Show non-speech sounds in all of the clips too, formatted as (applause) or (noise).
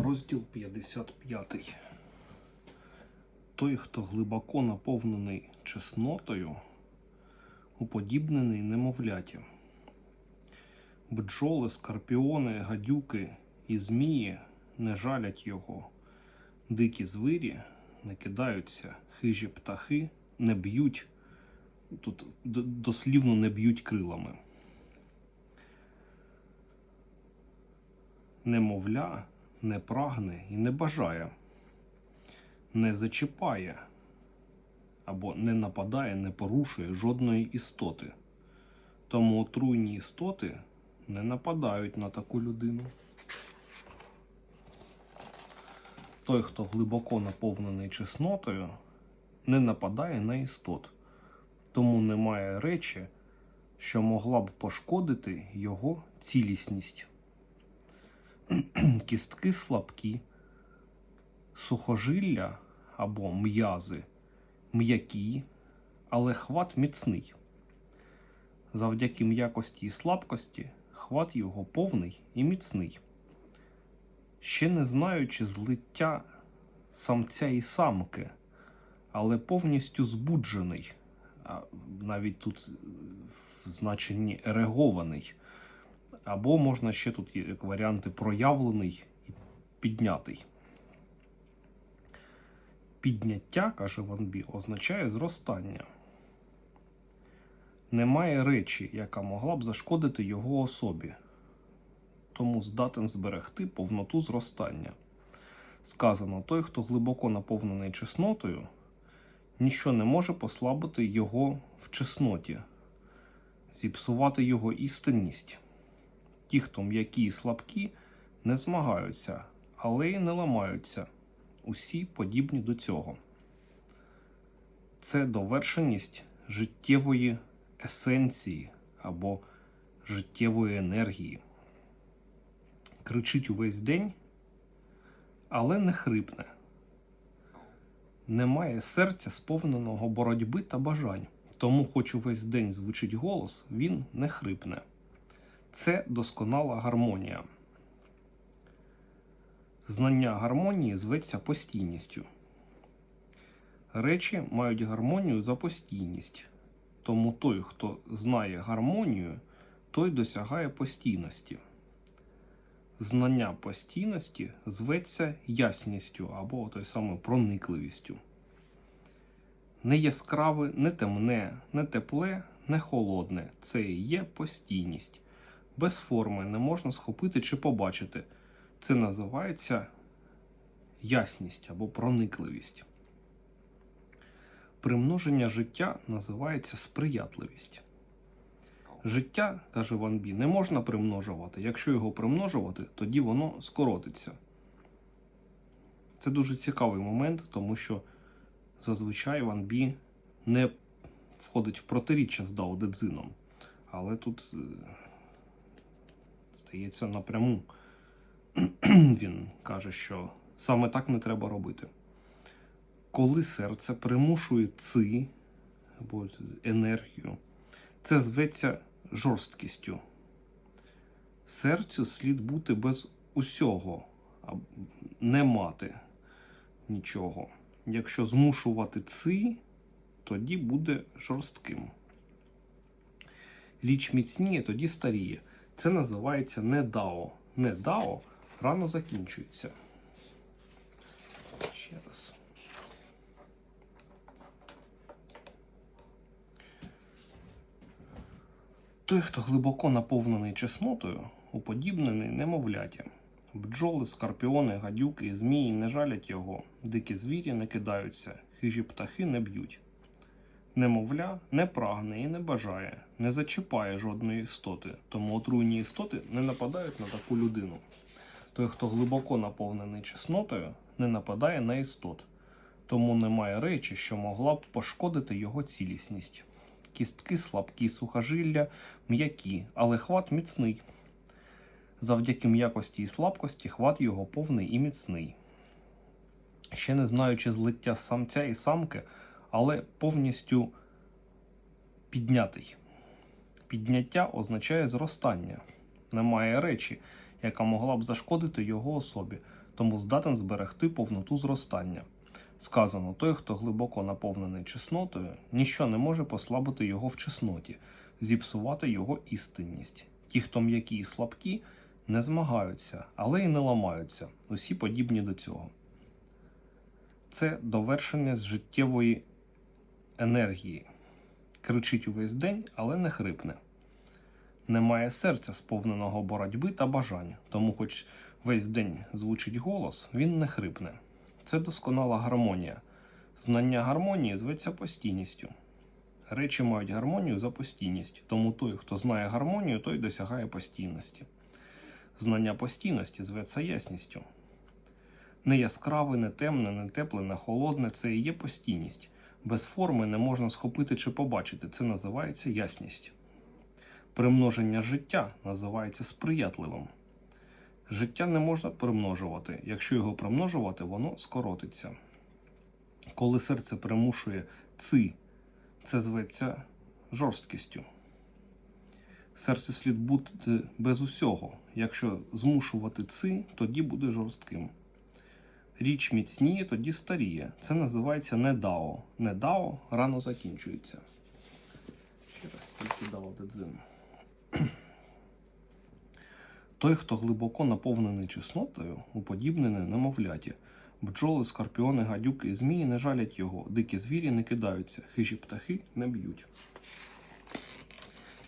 Розділ 55. Той, хто глибоко наповнений чеснотою, уподібнений немовляті. Бджоли, скорпіони, гадюки і змії не жалять його. Дикі звирі не кидаються, хижі птахи не б'ють, тут дослівно не б'ють крилами. Немовля не прагне і не бажає, не зачіпає або не нападає, не порушує жодної істоти. Тому отруйні істоти не нападають на таку людину. Той, хто глибоко наповнений чеснотою, не нападає на істот, тому немає речі, що могла б пошкодити його цілісність. (clears throat) Кістки слабкі, сухожилля або м'язи м'які, але хват міцний. Завдяки м'якості і слабкості хват його повний і міцний. Ще не знаючи злиття самця і самки, але повністю збуджений, навіть тут в значенні ерегований. Або можна ще тут є варіанти проявлений і піднятий. Підняття, каже Ван Бі, означає зростання. Немає речі, яка могла б зашкодити його особі, тому здатен зберегти повноту зростання. Сказано, той, хто глибоко наповнений чеснотою, ніщо не може послабити його в чесноті, зіпсувати його істинність. Ті, хто м'які і слабкі, не змагаються, але й не ламаються. Усі подібні до цього. Це довершеність життєвої есенції або життєвої енергії. Кричить увесь день, але не хрипне. Немає серця, сповненого боротьби та бажань. Тому, хоч увесь день звучить голос, він не хрипне. Це досконала гармонія. Знання гармонії зветься постійністю. Речі мають гармонію за постійність. Тому той, хто знає гармонію, той досягає постійності. Знання постійності зветься ясністю або той самою проникливістю. Не яскраве, не темне, не тепле, не холодне це і є постійність. Без форми не можна схопити чи побачити. Це називається ясність або проникливість. Примноження життя називається сприятливість. Життя, каже Ван Бі, не можна примножувати. Якщо його примножувати, тоді воно скоротиться. Це дуже цікавий момент, тому що зазвичай Ван Бі не входить в протиріччя з Дао Дедзином. Але тут, здається, напряму (clears throat) він каже, що саме так не треба робити. Коли серце примушує ци або енергію, це зветься жорсткістю. Серцю слід бути без усього, а не мати нічого. Якщо змушувати ци, тоді буде жорстким. Річ міцніє, тоді старіє. Це називається не дао. Не дао рано закінчується. Ще раз. Той, хто глибоко наповнений чеснотою, уподібнений немовляті. Бджоли, скорпіони, гадюки і змії не жалять його, дикі звірі не кидаються, хижі птахи не б'ють. Немовля не прагне і не бажає, не зачіпає жодної істоти, тому отруйні істоти не нападають на таку людину. Той, хто глибоко наповнений чеснотою, не нападає на істот, тому немає речі, що могла б пошкодити його цілісність. Кістки слабкі, сухожилля м'які, але хват міцний. Завдяки м'якості і слабкості хват його повний і міцний. Ще не знаючи злиття самця і самки, але повністю піднятий. Підняття означає зростання. Немає речі, яка могла б зашкодити його особі, тому здатен зберегти повноту зростання. Сказано, той, хто глибоко наповнений чеснотою, ніщо не може послабити його в чесноті, зіпсувати його істинність. Ті, хто м'які і слабкі, не змагаються, але й не ламаються, усі подібні до цього. Це довершення з життєвої енергії. Кричить увесь день, але не хрипне. Немає серця, сповненого боротьби та бажань, тому, хоч весь день звучить голос, він не хрипне. Це досконала гармонія. Знання гармонії зветься постійністю. Речі мають гармонію за постійність, тому той, хто знає гармонію, той досягає постійності. Знання постійності зветься ясністю. Не яскраве, не темне, не тепле, не холодне це і є постійність. Без форми не можна схопити чи побачити. Це називається ясність. Примноження життя називається сприятливим. Життя не можна примножувати. Якщо його примножувати, воно скоротиться. Коли серце примушує ци, це зветься жорсткістю. Серце слід бути без усього. Якщо змушувати ци, тоді буде жорстким. Річ міцніє, тоді старіє. Це називається недао. Недао рано закінчується. Ще раз тільки дао дедзин. (clears throat) Той, хто глибоко наповнений чеснотою, уподібнений немовляті. Бджоли, скорпіони, гадюки і змії не жалять його, дикі звірі не кидаються, хижі птахи не б'ють.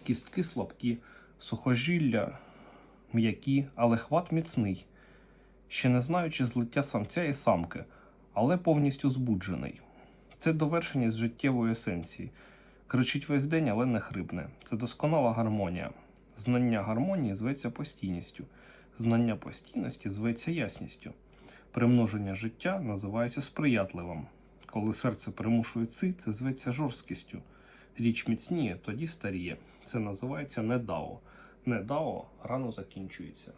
Кістки слабкі, сухожилля м'які, але хват міцний, ще не знаючи злиття самця і самки, але повністю збуджений. Це довершення з життєвої есенції. Кричить весь день, але не хрипне. Це досконала гармонія. Знання гармонії зветься постійністю. Знання постійності зветься ясністю. Примноження життя називається сприятливим. Коли серце примушує ци, це зветься жорсткістю. Річ міцніє, тоді старіє. Це називається недао. Недао рано закінчується.